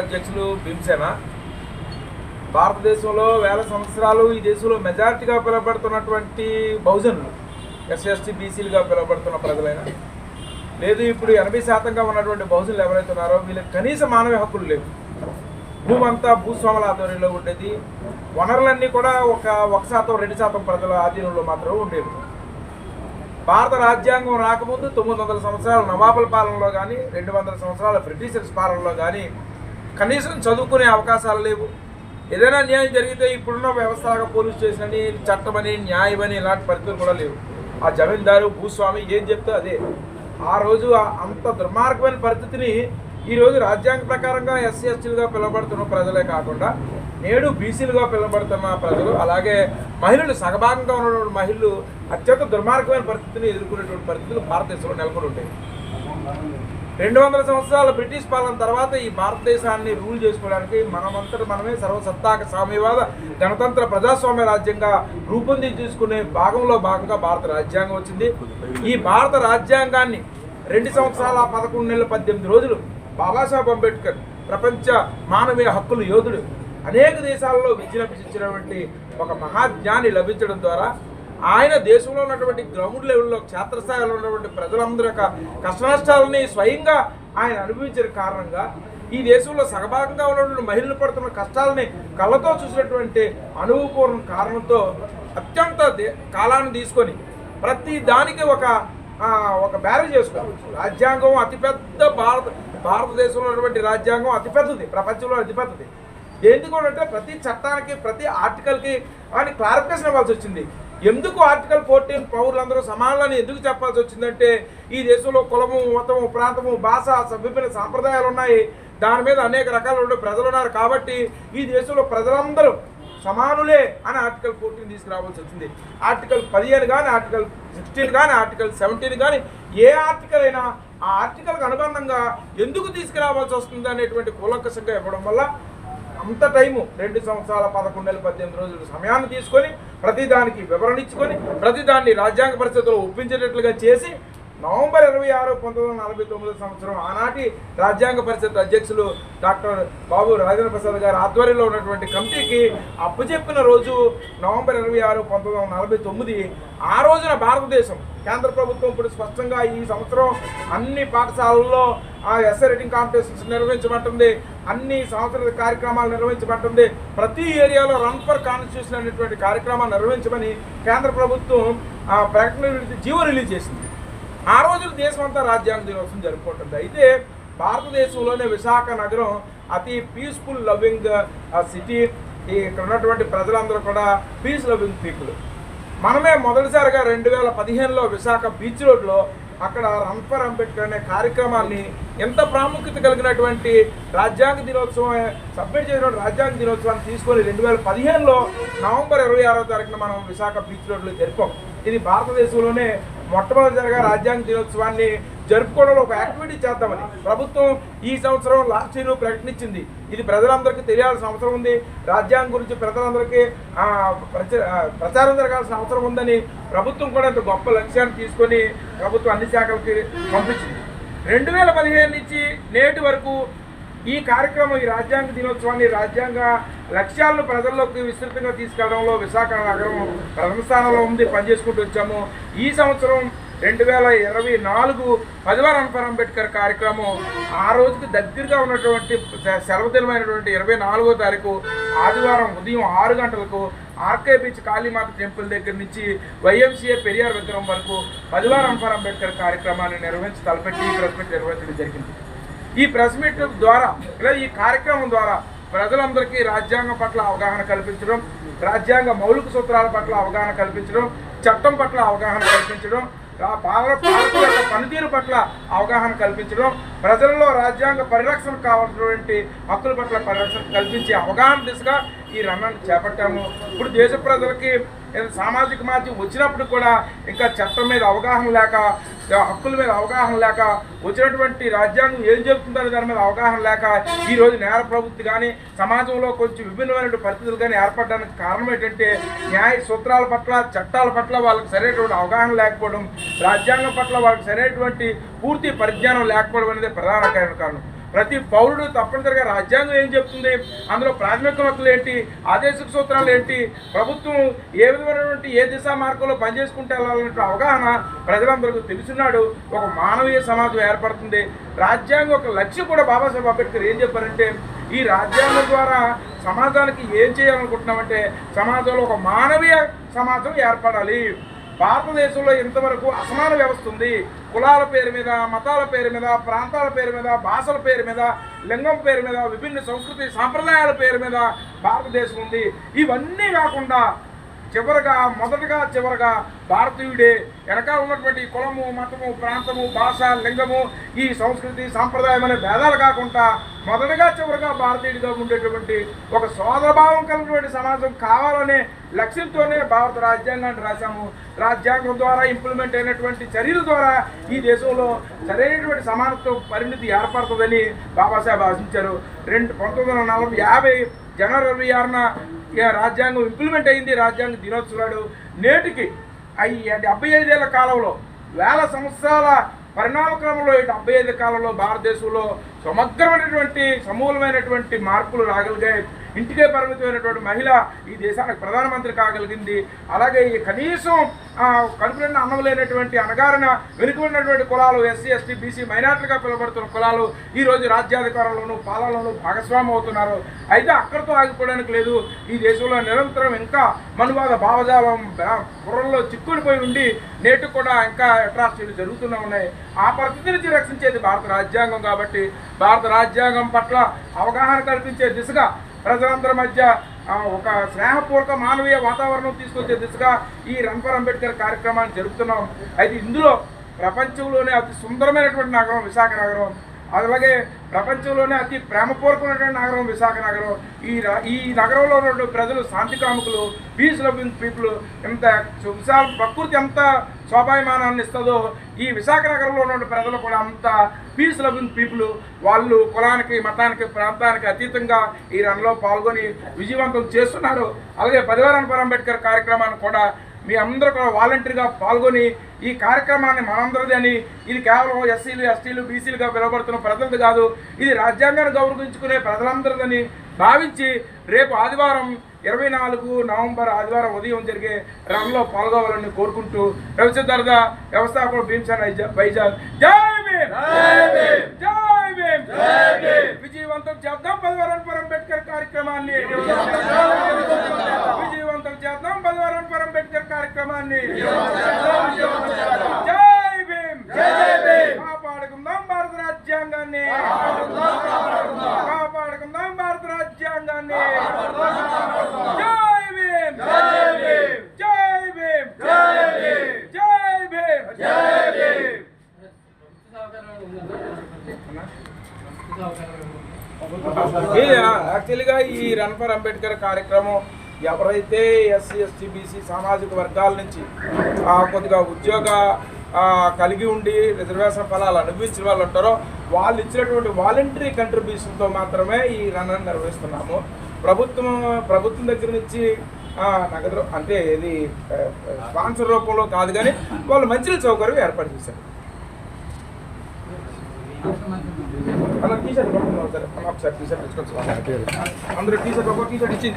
అధ్యక్షులు భీమసేన. భారతదేశంలో వేల సంవత్సరాలు ఈ దేశంలో మెజారిటీగా పిలువబడుతున్నటువంటి బహుజనులు ఎస్ఎస్టీ బీసీలుగా పిలువబడుతున్న ప్రజలైన. లేదు ఇప్పుడు ఎనభై శాతంగా ఉన్నటువంటి బహుజనులు ఎవరైతే ఉన్నారో వీళ్ళకి కనీస మానవ హక్కులు లేవు. భూమంతా భూస్వాముల ఆధ్వర్యంలో ఉండేది. వనరులన్నీ కూడా ఒక ఒక శాతం రెండు శాతం ప్రజల ఆధీనంలో మాత్రమే ఉండేవి. భారత రాజ్యాంగం రాకముందు తొమ్మిది వందల సంవత్సరాల నవాబుల పాలనలో కానీ రెండు వందల సంవత్సరాల బ్రిటిషర్స్ పాలనలో కానీ కనీసం చదువుకునే అవకాశాలు లేవు. ఏదైనా న్యాయం జరిగితే ఇప్పుడున్న వ్యవస్థలాగా పోలీస్ స్టేషన్ చట్టమని న్యాయమని ఇలాంటి పరిస్థితులు కూడా లేవు. ఆ జమీందారు భూస్వామి ఏం చెప్తే అదే. ఆ రోజు అంత దుర్మార్గమైన పరిస్థితిని ఈరోజు రాజ్యాంగ ప్రకారంగా ఎస్సీ ఎస్టీలుగా పిలువబడుతున్న ప్రజలే కాకుండా నేడు బీసీలుగా పిలువబడుతున్న ప్రజలు అలాగే మహిళలు సగభాగంగా ఉన్నటువంటి మహిళలు అత్యంత దుర్మార్గమైన పరిస్థితిని ఎదుర్కొనేటువంటి పరిస్థితులు భారతదేశంలో నెలకొని ఉంటాయి. రెండు వందల సంవత్సరాల బ్రిటిష్ పాలన తర్వాత ఈ భారతదేశాన్ని రూల్ చేసుకోవడానికి మనమంతట మనమే సర్వసత్తాక సామ్యవాద గణతంత్ర ప్రజాస్వామ్య రాజ్యంగా రూపొందించుకునే భాగంలో భాగంగా భారత రాజ్యాంగం వచ్చింది. ఈ భారత రాజ్యాంగాన్ని రెండు సంవత్సరాల పదకొండు నెలల పద్దెనిమిది రోజులు బాబాసాహెబ్ అంబేద్కర్ ప్రపంచ మానవీయ హక్కుల యోధుడు. అనేక దేశాలలో విజృంభించినటువంటి ఒక మహాజ్ఞాని లభించడం ద్వారా ఆయన దేశంలో ఉన్నటువంటి గ్రౌండ్ లెవెల్లో క్షేత్రస్థాయిలో ఉన్నటువంటి ప్రజలందరి యొక్క కష్టనష్టాలని స్వయంగా ఆయన అనుభవించిన కారణంగా ఈ దేశంలో సగభాగంగా ఉన్నటువంటి మహిళలు పడుతున్న కష్టాలని కళ్ళతో చూసినటువంటి అనుభవపూర్వం కారణంతో అత్యంత దే- కాలాన్ని తీసుకొని ప్రతి దానికి ఒక ఒక బ్యారేజ్ చేసుకోవాలి రాజ్యాంగం అతిపెద్ద భారత భారతదేశంలో ఉన్నటువంటి రాజ్యాంగం అతిపెద్దది ప్రపంచంలో అతిపెద్దది. ఎందుకు అంటే ప్రతి చట్టానికి ప్రతి ఆర్టికల్కి అని క్లారిఫికేషన్ ఇవ్వాల్సి వచ్చింది. ఎందుకు ఆర్టికల్ ఫోర్టీన్ పౌరులందరూ సమానులని ఎందుకు చెప్పాల్సి వచ్చిందంటే ఈ దేశంలో కులము మతము ప్రాంతము భాష సభ్యమైన సాంప్రదాయాలు ఉన్నాయి. దాని మీద అనేక రకాల ప్రజలు ఉన్నారు కాబట్టి ఈ దేశంలో ప్రజలందరూ సమానులే అని ఆర్టికల్ ఫోర్టీన్ తీసుకురావాల్సి వచ్చింది. ఆర్టికల్ పదిహేను కానీ ఆర్టికల్ సిక్స్టీన్ కానీ ఆర్టికల్ సెవెంటీన్ కానీ ఏ ఆర్టికల్ అయినా ఆ ఆర్టికల్కి అనుబంధంగా ఎందుకు తీసుకురావాల్సి వస్తుంది అనేటువంటి కూలంకషంగా ఇవ్వడం వల్ల అంత టైము రెండు సంవత్సరాల పదకొండు నెలలు పద్దెనిమిది రోజులు సమయాన్ని తీసుకొని ప్రతిదానికి వివరణ ఇచ్చుకొని ప్రతిదాన్ని రాజ్యాంగ పరిస్థితుల్లో ఒప్పించేటట్లుగా చేసి నవంబర్ ఇరవై ఆరు పంతొమ్మిది వందల నలభై తొమ్మిది సంవత్సరం ఆనాటి రాజ్యాంగ పరిషత్ అధ్యక్షులు డాక్టర్ బాబు రాజేంద్ర ప్రసాద్ గారి ఆధ్వర్యంలో ఉన్నటువంటి కమిటీకి అప్పచెప్పిన రోజు నవంబర్ ఇరవై ఆరు పంతొమ్మిది వందల నలభై తొమ్మిది ఆ రోజున భారతదేశం కేంద్ర ప్రభుత్వం ఇప్పుడు స్పష్టంగా ఈ సంవత్సరం అన్ని పాఠశాలల్లో ఆ ఎస్ఏ రైటింగ్ కాంపిటీషన్స్ నిర్వహించబడుతుంది అన్ని సాంస్కృతిక కార్యక్రమాలు నిర్వహించబడుతుంది ప్రతి ఏరియాలో రన్ ఫర్ కాన్స్టిట్యూషన్ అనేటువంటి కార్యక్రమాలు నిర్వహించమని కేంద్ర ప్రభుత్వం ఆ ప్రకటన జీవో రిలీజ్ చేసింది. ఆ రోజున దేశం అంతా రాజ్యాంగ దినోత్సవం జరుపుకుంటుంది. అయితే భారతదేశంలోనే విశాఖ నగరం అతి పీస్ఫుల్ లవింగ్ సిటీ ఇక్కడ ఉన్నటువంటి ప్రజలందరూ కూడా పీస్ లవింగ్ పీపుల్ మనమే మొదటిసారిగా రెండు వేల పదిహేనులో విశాఖ బీచ్ రోడ్లో అక్కడ రన్ ఫర్ అంబేద్కర్ అనే కార్యక్రమాన్ని ఎంత ప్రాముఖ్యత కలిగినటువంటి రాజ్యాంగ దినోత్సవం సబ్మిట్ చేసిన రాజ్యాంగ దినోత్సవాన్ని తీసుకొని రెండు వేల పదిహేనులో నవంబర్ ఇరవై ఆరో తారీఖున మనం విశాఖ బీచ్ రోడ్లో జరిపాం. ఇది భారతదేశంలోనే మొట్టమొదటిసారిగా రాజ్యాంగ దినోత్సవాన్ని జరుపుకోవడంలో ఒక యాక్టివిటీ చేద్దామని ప్రభుత్వం ఈ సంవత్సరం లాస్ట్ ఇయర్ ప్రకటించింది. ఇది ప్రజలందరికీ తెలియాల్సిన అవసరం ఉంది. రాజ్యాంగం గురించి ప్రజలందరికీ ప్రచ- ప్రచారం జరగాల్సిన అవసరం ఉందని ప్రభుత్వం కూడా ఇంత గొప్ప లక్ష్యాన్ని తీసుకొని ప్రభుత్వం అన్ని శాఖలకి పంపించింది. రెండు వేల పదిహేను నుంచి నేటి వరకు ఈ కార్యక్రమం ఈ రాజ్యాంగ దినోత్సవాన్ని రాజ్యాంగ లక్ష్యాలను ప్రజల్లోకి విస్తృతంగా తీసుకెళ్ళడంలో విశాఖ నగరం ప్రథమ స్థానంలో ఉంది పనిచేసుకుంటూ వచ్చాము. ఈ సంవత్సరం రెండు వేల ఇరవై నాలుగు పదివారం అంబర్ అంబేద్కర్ కార్యక్రమం ఆ రోజుకి దగ్గరగా ఉన్నటువంటి సెలవుదినమైనటువంటి ఇరవై నాలుగో తారీఖు ఆదివారం ఉదయం ఆరు గంటలకు ఆర్కే బీచ్ కాళీమాత టెంపుల్ దగ్గర నుంచి వైఎంసీఏ పెరియార్ విగ్రహం వరకు పదివారం అంబర్ అంబేద్కర్ కార్యక్రమాన్ని నిర్వహించి తలపెట్టి ఈ ప్రెస్ మీట్ నిర్వహించడం జరిగింది. ఈ ప్రెస్ మీట్ ద్వారా లేదా ఈ కార్యక్రమం ద్వారా ప్రజలందరికీ రాజ్యాంగం పట్ల అవగాహన కల్పించడం రాజ్యాంగ మౌలిక సూత్రాల పట్ల అవగాహన కల్పించడం చట్టం పట్ల అవగాహన కల్పించడం పాలన పాలకుల యొక్క పనితీరు పట్ల అవగాహన కల్పించడం ప్రజలలో రాజ్యాంగ పరిరక్షణ కావాల్సినటువంటి హక్కుల పట్ల పరిరక్షణ కల్పించే అవగాహన దిశగా ఈ రణాన్ని చేపట్టాము. ఇప్పుడు దేశ ప్రజలకి సామాజిక మాధ్యమం వచ్చినప్పుడు కూడా ఇంకా చట్టం మీద అవగాహన లేక హక్కుల మీద అవగాహన లేక వచ్చినటువంటి రాజ్యాంగం ఏం చెప్తుందో దాని మీద అవగాహన లేక ఈ రోజు నేర ప్రవృత్తి కానీ సమాజంలో కొంచెం విభిన్నమైనటువంటి పరిస్థితులు కానీ ఏర్పడడానికి కారణం ఏంటంటే న్యాయ సూత్రాల పట్ల చట్టాల పట్ల వాళ్ళకి సరైనటువంటి అవగాహన లేకపోవడం రాజ్యాంగం పట్ల వాళ్ళకి సరైనటువంటి పూర్తి పరిజ్ఞానం లేకపోవడం అనేది ప్రధాన కారణం. ప్రతి పౌరుడు తప్పనిసరిగా రాజ్యాంగం ఏం చెప్తుంది? అందులో ప్రాథమిక హక్కులు ఏంటి? ఆదేశిక సూత్రాలు ఏంటి? ప్రభుత్వం ఏ విధమైనటువంటి ఏ దిశా మార్గంలో పనిచేసుకుంటే వెళ్ళాలనే అవగాహన ప్రజలందరికీ తెలుసున్నాడు ఒక మానవీయ సమాజం ఏర్పడుతుంది. రాజ్యాంగం ఒక లక్ష్యం కూడా బాబాసాహెబ్ అంబేద్కర్ ఏం చెప్పారంటే ఈ రాజ్యాంగం ద్వారా సమాజానికి ఏం చేయాలనుకుంటున్నామంటే సమాజంలో ఒక మానవీయ సమాజం ఏర్పడాలి. భారతదేశంలో ఇంతవరకు అసమాన వ్యవస్థ ఉంది. కులాల పేరు మీద మతాల పేరు మీద ప్రాంతాల పేరు మీద భాషల పేరు మీద లింగం పేరు మీద విభిన్న సంస్కృతి సాంప్రదాయాల పేరు మీద భారతదేశం ఉంది. ఇవన్నీ కాకుండా చివరగా మొదటగా చివరగా భారతీయుడే వెనకాల ఉన్నటువంటి కులము మతము ప్రాంతము భాష లింగము ఈ సంస్కృతి సాంప్రదాయం అనే భేదాలు కాకుండా మొదటగా చివరగా భారతీయుడిగా ఉండేటువంటి ఒక సోదరభావం కలిగినటువంటి సమాజం కావాలనే లక్ష్యంతోనే భారత రాజ్యాంగాన్ని రాశాము. రాజ్యాంగం ద్వారా ఇంప్లిమెంట్ అయినటువంటి చర్యల ద్వారా ఈ దేశంలో సరైనటువంటి సమానత్వ పరిణితి ఏర్పడుతుందని బాబాసాహెబ్ ఆశించారు. రెండు పంతొమ్మిది వందల నలభై యాభై జనవరి ఇరవై ఆరున రాజ్యాంగం ఇంప్లిమెంట్ అయింది రాజ్యాంగ దినోత్సవాడు నేటికి అవి డెబ్బై ఐదేళ్ళ కాలంలో వేల సంవత్సరాల పరిణామక్రమంలో ఈ డెబ్బై ఐదు కాలంలో భారతదేశంలో సమగ్రమైనటువంటి సమూలమైనటువంటి మార్పులు రాగలిగాయి. ఇంటికే పరిమితమైనటువంటి మహిళ ఈ దేశానికి ప్రధానమంత్రి కాగలిగింది. అలాగే ఈ కనీసం ఆ, కడుపునిండా అన్నం లేనటువంటి అనగారిన వెనుకబడినటువంటి కులాలు ఎస్సీ ఎస్టీ బీసీ మైనార్టీగా పిలువబడుతున్న కులాలు ఈ రోజు రాజ్యాధికారంలోనూ పాలనలోనూ భాగస్వామి అవుతున్నారు. అయితే అక్కడితో ఆగిపోవడానికి లేదు. ఈ దేశంలో నిరంతరం ఇంకా మనువాద భావజాలం బ- బుర్రల్లో చిక్కుడిపోయి ఉండి నేటి కూడా ఇంకా అట్రాసిటీలు జరుగుతూనే ఉన్నాయి. ఆ పరిస్థితి నుంచి రక్షించేది భారత రాజ్యాంగం కాబట్టి భారత రాజ్యాంగం పట్ల అవగాహన కల్పించే దిశగా ప్రజలందరి మధ్య ఒక స్నేహపూర్వక మానవీయ వాతావరణం తీసుకొచ్చే దిశగా ఈ రణపర్ అంబేద్కర్ కార్యక్రమాన్ని జరుపుతున్నాం. అయితే ఇందులో ప్రపంచంలోనే అతి సుందరమైనటువంటి నగరం విశాఖ నగరం. అలాగే ప్రపంచంలోనే అతి ప్రేమపూర్వకమైనటువంటి నగరం విశాఖ నగరం. ఈ ఈ నగరంలో ఉన్న ప్రజలు శాంతి కాముకులు పీస్ లవింగ్ పీపుల్ ఎంత విశాల ప్రకృతి ఎంత శోభాయమానాన్ని ఇస్తుందో ఈ విశాఖ నగరంలో ఉన్న ప్రజలు కూడా అంత పీస్ లవింగ్ పీపుల్ వాళ్ళు కులానికి మతానికి ప్రాంతానికి అతీతంగా ఈ రన్లో పాల్గొని విజయవంతం చేస్తున్నారు. అలాగే పదివారానికి అంబేద్కర్ కార్యక్రమాన్ని కూడా మీ అందరూ కూడా వాలంటీర్గా పాల్గొని ఈ కార్యక్రమాన్ని మనందరిది అని ఇది కేవలం ఎస్సీలు ఎస్టీలు బీసీలుగా పిలువబడుతున్న ప్రజలది కాదు. ఇది రాజ్యాంగాన్ని గౌరవించుకునే ప్రజలందరిదని భావించి రేపు ఆదివారం ఇరవై నాలుగు నవంబర్ ఆదివారం ఉదయం జరిగే రన్లో పాల్గొవాలని కోరుకుంటూ రవిసిద్ధార్థ వ్యవస్థాపకుడు భీమ్సాన్ వైజాగ్. జై భీమ్! జై భీమ్! విజయవంతం చేద్దాం పదివారం పరం అంబేద్కర్ కార్యక్రమాన్ని. విజయవంతం చేద్దాం పదివారం పరం అంబేద్కర్ కార్యక్రమాన్ని. జై భీమ్. కాపాడుకుందాం భారత రాజ్యాంగాన్ని. కాపాడుకుందాం భారత రాజ్యాంగాన్ని. జై భీమ్. జై భీమ్. జై భీమ్. జై భీమ్. యాక్చువల్గా ఈ రన్ ఫర్ అంబేద్కర్ కార్యక్రమం ఎవరైతే ఎస్సీ ఎస్టీ బీసీ సామాజిక వర్గాల నుంచి కొద్దిగా ఉద్యోగ కలిగి ఉండి రిజర్వేషన్ ఫలాలు అనుభవించిన వాళ్ళు ఉంటారో వాళ్ళు ఇచ్చినటువంటి వాలంటరీ కంట్రిబ్యూషన్తో మాత్రమే ఈ రన్ నిర్వహిస్తున్నాము. ప్రభుత్వం ప్రభుత్వం దగ్గర నుంచి నగదు అంటే ఇది స్పాన్సర్ రూపంలో కాదు కానీ వాళ్ళు మంచి సౌకర్యం ఏర్పాటు చేశారు. అలా టీ షర్ట్ పట్టుకున్నాం సార్. అలా ఒకసారి టీ షర్ట్ ఇచ్చుకోవచ్చు అందరూ టీ షర్ట్ ఒక టీ షర్ట్ ఇచ్చి